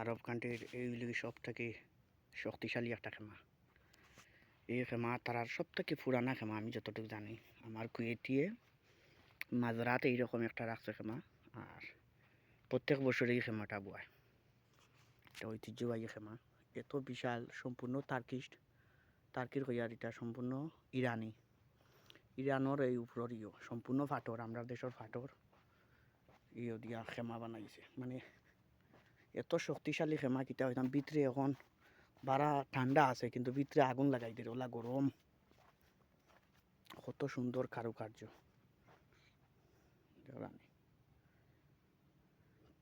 আরব কান্ট্রির এইগুলি সব থেকে শক্তিশালী একটা খেমা। এই খেমা তারার সব থেকে পুরানা খেমা, আমি যতটুকু জানি। আমার কুয়েটিয়ে মাঝরাত এইরকম একটা রাখছে খেমা, আর প্রত্যেক বছর এই খেমাটা বয় এটা ঐতিহ্যবাহী খেমা। এত বিশাল, সম্পূর্ণ তার্কিস্ট তার্কির হইয়ার এটা সম্পূর্ণ ইরানি। ইরানোর এই উপর ইয়ে সম্পূর্ণ ফাটর, আমরা দেশের ফাটর ইয়ে দিয়া খেমা বানাইছে। মানে এত শক্তিশালী খেমা কিতা হইতাম, ভিতরে এখন বারা ঠান্ডা আছে, কিন্তু ভিতরে আগুন লাগাই দিল, ওলা গরম। কত সুন্দর কারুকার্য।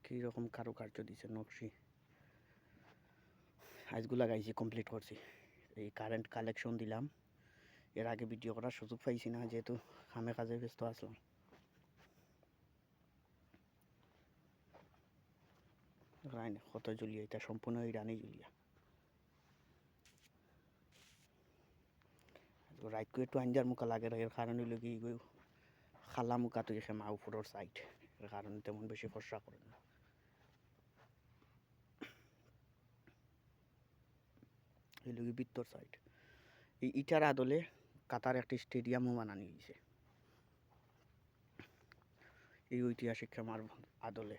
কীরকম কারুকার্য দিছে নকশি। আজগুলো লাগাইছি কমপ্লিট করছি। এই কারেন্ট কালেকশন দিলাম। এর আগে ভিডিও করার সুযোগ পাইছি না, যেহেতু কামে কাজে ব্যস্ত আসলাম রাইন কত জুলিয়া, এটা সম্পূর্ণ ইরানি জুলিয়া। রাইতকো একটু আঞ্জার মুখা লাগে এর কারণে হইল কি খালা মুখা তুই খেমা উপরের সাইড এর কারণে তেমন বেশি ফসরা করে না। এই লোক বিত্তর সাইড এই ইটার আদলে কাতার একটি স্টেডিয়ামও বানানি হয়েছে এই ঐতিহাসিক খেমার আদলে।